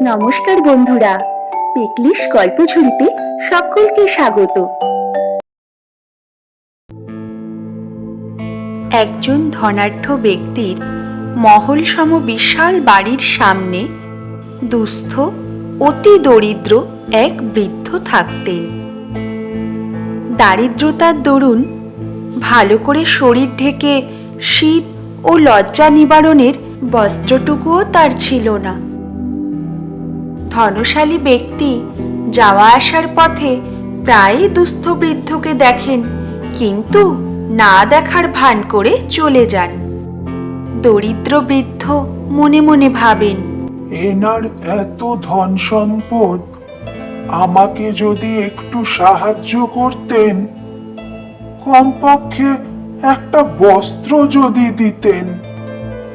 নমস্কার বন্ধুরা, পিকলিশ গল্পঝুড়িতে সকলকে স্বাগত। একজন ধনাঢ্য ব্যক্তির মহলসম বিশাল বাড়ির সামনে দুস্থ, অতি দরিদ্র এক বৃদ্ধ থাকতেন। দারিদ্রতার দরুন ভালো করে শরীর ঢেকে শীত ও লজ্জা নিবারণের বস্ত্রটুকুও তার ছিল না। ধনশালী ব্যক্তি যাওয়া আসার পথে প্রায়ই দুস্থ বৃদ্ধকে দেখেন কিন্তু না দেখার ভান করে চলে যান। দরিদ্র বৃদ্ধ মনে মনে ভাবেন এনার এত ধন সম্পদ আমাকে যদি একটু সাহায্য করতেন কমপক্ষে একটা বস্ত্র যদি দিতেন।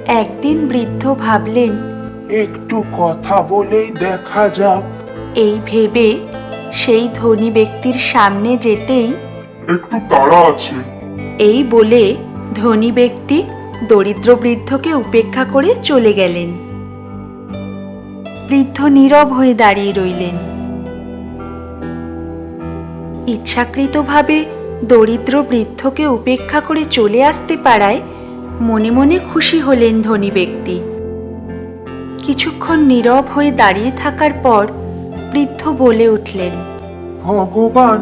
একদিন বৃদ্ধ ভাবলেন একটু কথা বলেই দেখা যাক। এই ভেবে সেই ধনী ব্যক্তির সামনে যেতেই একটু তাড়া আছে। এই বলে ধনী ব্যক্তি দরিদ্র বৃদ্ধকে উপেক্ষা করে চলে গেলেন। বৃদ্ধ নীরব হয়ে দাঁড়িয়ে রইলেন। ইচ্ছাকৃতভাবে দরিদ্র বৃদ্ধকে উপেক্ষা করে চলে আসতে পারায় মনে মনে খুশি হলেন ধনী ব্যক্তি। কিছুক্ষণ নীরব হয়ে দাঁড়িয়ে থাকার পর বৃদ্ধ বলে উঠলেন ভগবান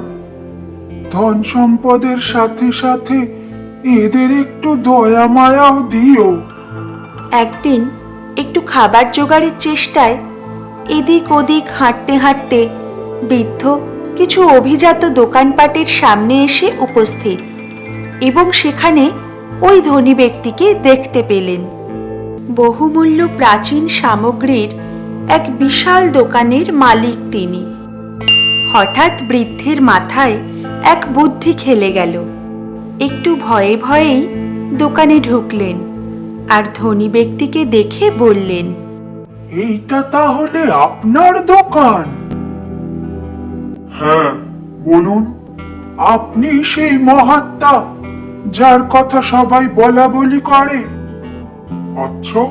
ধন সম্পদের সাথে সাথে এদের একটু দয়া মায়াও দিও। একদিন একটু খাবার জোগাড়ের চেষ্টায় এদিক ওদিক হাঁটতে হাঁটতে বৃদ্ধ কিছু অভিজাত দোকানপাটের সামনে এসে উপস্থিত এবং সেখানে ওই ধনী ব্যক্তিকে দেখতে পেলেন। বহুমূল্য প্রাচীন সামগ্রীর এক বিশাল দোকানের মালিক তিনি। হঠাৎ বৃদ্ধের মাথায় এক বুদ্ধি খেলে গেল। একটু ভয়ে ভয়েই দোকানে ঢুকলেন আর ধনী ব্যক্তিকে দেখে বললেন, এইটা তাহলে আপনার দোকান? হ্যাঁ বলুন। আপনি সেই মহাত্মা যার কথা সবাই বলা বলি করে। আচ্ছা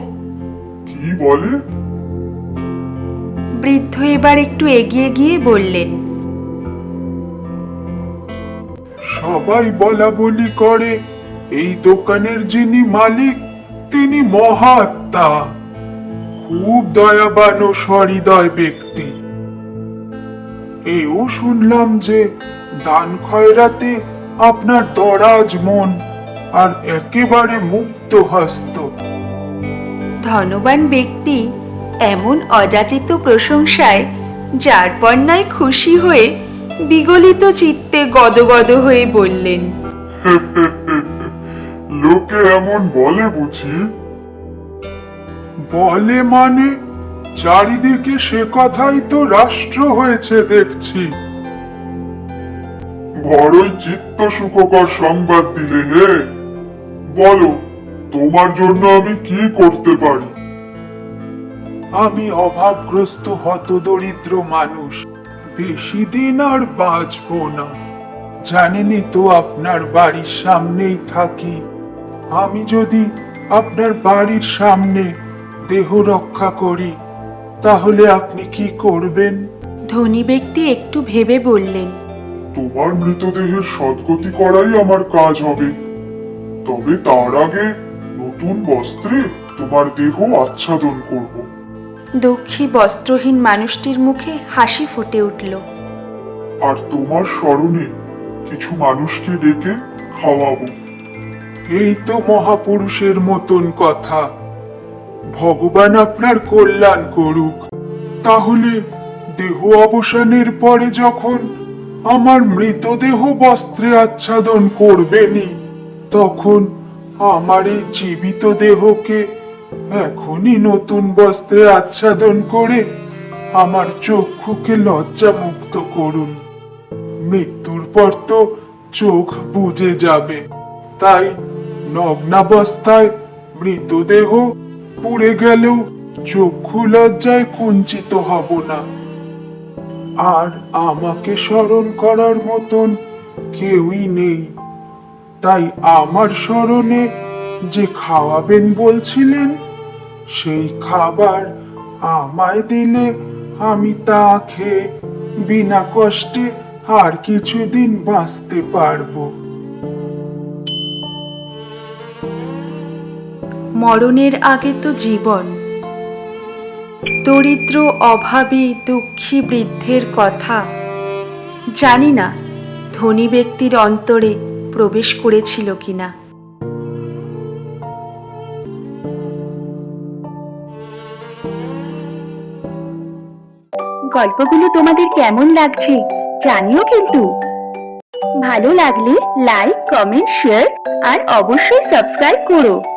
কি বলে? বৃদ্ধ এবার একটু এগিয়ে গিয়ে বললেন সবাই বলা বলি করে এই দোকানের যিনি মালিক তিনি মহাত্মা। খুব দয়াবান ও সহৃদয় ব্যক্তি। এও শুনলাম যে দান খয়রাতে আপনার দরাজ মন আর একেবারে মুক্ত হস্ত ধনবান ব্যক্তি এমন অযাচিত প্রশংসায় যার পণ্যায় খুশি হয়ে বিগলিত চিত্তে গদগদ হয়ে বললেন লোকে এমন বলে বুঝি? বলে মানে চারিদিকে সে কথাই তো রাষ্ট্র হয়েছে দেখছি। বড়ই চিত্ত সুখকর সংবাদ দিলে হে। বলো তোমার জন্য আমি কি করতে পারি? আমি অভাবগ্রস্ত হতদরিদ্র মানুষ। বেশি দিন আর বাঁচবো না। জানেনই তো আপনার বাড়ির সামনেই থাকি। আমি যদি আপনার বাড়ির সামনে দেহ রক্ষা করি তাহলে আপনি কি করবেন? ধনী ব্যক্তি একটু ভেবে বললেন। তোমার মৃতদেহের সদ্গতি করাই আমার কাজ হবে। তবে তার আগে নতুন বস্ত্রে তোমার দেহ আচ্ছাদন করব। দুঃখী বস্ত্রহীন মানুষটির মুখে হাসি ফুটে উঠল। আর তোমার স্মরণে কিছু মানুষকে ডেকে খাওয়াবো। এই তো মহাপুরুষের মতন কথা। ভগবান আপনার কল্যাণ করুক। তাহলে দেহ অবসানের পরে যখন আমার মৃতদেহ বস্ত্রে আচ্ছাদন করবেনি তখন আমার এই জীবিত দেহকে এখনই নতুন বস্ত্রে আচ্ছাদন করে আমার চক্ষুকে লজ্জা মুক্ত করুন। মৃত্যুর পর তো চোখ বুজে যাবে। তাই নগ্নাবস্থায় মৃতদেহ পুড়ে গেলেও চক্ষু লজ্জায় কুঞ্চিত হব না। আর আমাকে স্মরণ করার মতন কেউই নেই। তাই আমার স্মরণে যে খাওয়াবেন বলছিলেন, সেই খাবার আমায় দিলে আমি তা খেয়ে বিনা কষ্টে আর কিছুদিন বাঁচতে পারব। মরণের আগে তো জীবন। দরিদ্র, অভাবী, দুঃখী বৃদ্ধের কথা। জানি না, ধনী ব্যক্তির অন্তরে প্রবেশ করেছিল কিনা। গল্পগুলো তোমাদের কেমন লাগছে জানিও কিন্তু। ভালো লাগলে লাইক কমেন্ট শেয়ার আর অবশ্যই সাবস্ক্রাইব করো।